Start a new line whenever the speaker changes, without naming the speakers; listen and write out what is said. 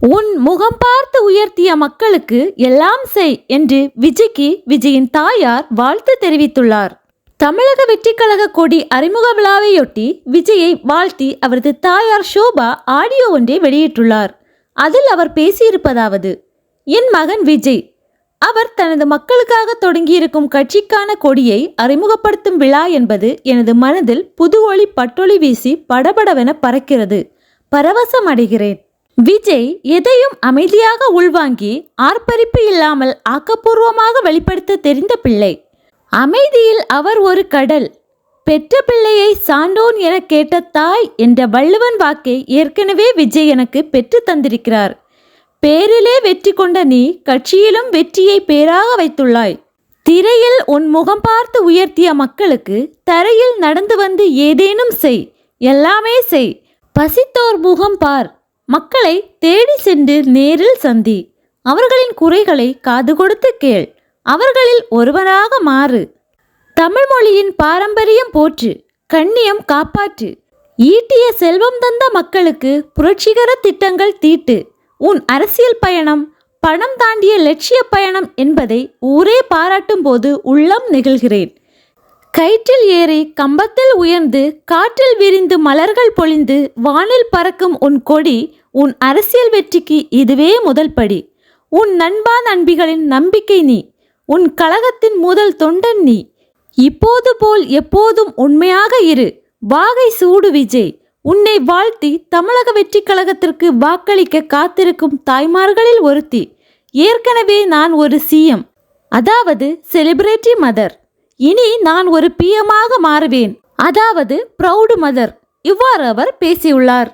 உன் முகம் பார்த்து உயர்த்திய மக்களுக்கு எல்லாம் செய் என்று விஜய்க்கு விஜயின் தாயார் வாழ்த்து தெரிவித்துள்ளார். தமிழக வெற்றிக்கழக கொடி அறிமுக விழாவையொட்டி விஜயை வாழ்த்தி அவரது தாயார் ஷோபா ஆடியோ ஒன்றை வெளியிட்டுள்ளார். அதில் அவர் பேசியிருப்பதாவது என் மகன் விஜய் அவர் தனது மக்களுக்காக தொடங்கியிருக்கும் கட்சிக்கான கொடியை அறிமுகப்படுத்தும் விழா என்பது எனது மனதில் புது ஒளி பட்டொளி வீசி படபடவென பறக்கிறது. பரவசம் அடைகிறேன். விஜய் எதையும் அமைதியாக உள்வாங்கி ஆர்ப்பரிப்பு இல்லாமல் ஆக்கப்பூர்வமாக வெளிப்படுத்த தெரிந்த பிள்ளை. அமைதியில் அவர் ஒரு கடல். பெற்ற பிள்ளையை சான்றோன் என கேட்ட தாய் என்ற வள்ளுவன் வாக்கை ஏற்கனவே விஜய் எனக்கு பெற்று தந்திருக்கிறார். பேரிலே வெற்றி கொண்ட நீ கட்சியிலும் வெற்றியை பேராக வைத்துள்ளாய். திரையில் உன் முகம் பார்த்து உயர்த்திய மக்களுக்கு தரையில் நடந்து வந்து ஏதேனும் செய். எல்லாமே செய். பசித்தோர் முகம் பார். மக்களை தேடி சென்று நேரில் சந்தி. அவர்களின் குறைகளை காது கொடுத்து கேள். அவர்களில் ஒருவராக மாறு. தமிழ் மொழியின் பாரம்பரியம் போற்று. கண்ணியம் காப்பாற்று. ஈட்டிய செல்வம் தந்த மக்களுக்கு புரட்சிகர திட்டங்கள் தீட்டு. உன் அரசியல் பயணம் பணம் தாண்டிய லட்சிய பயணம் என்பதை ஊரே பாராட்டும் போது உள்ளம் நெகிழ்கிறேன். கயிற்றில் ஏறி கம்பத்தில் உயர்ந்து காற்றில் விரிந்து மலர்கள் பொழிந்து வானில் பறக்கும் உன் கொடி உன் அரசியல் வெற்றிக்கு இதுவே முதல் படி. உன் நண்பா நண்பிகளின் நம்பிக்கை நீ. உன் கழகத்தின் முதல் தொண்டன் நீ. இப்போது போல் எப்போதும் உண்மையாக இரு. வாகை சூடு விஜய். உன்னை வாழ்த்தி தமிழக வெற்றி கழகத்திற்கு வாக்களிக்க காத்திருக்கும் தாய்மார்களில் ஒருத்தி. ஏற்கனவே நான் ஒரு சிஎம் அதாவது செலிபிரிட்டி மதர். இனி நான் ஒரு பிஎமாக மாறுவேன். அதாவது ப்ரௌடு மதர். இவ்வாறு அவர் பேசியுள்ளார்.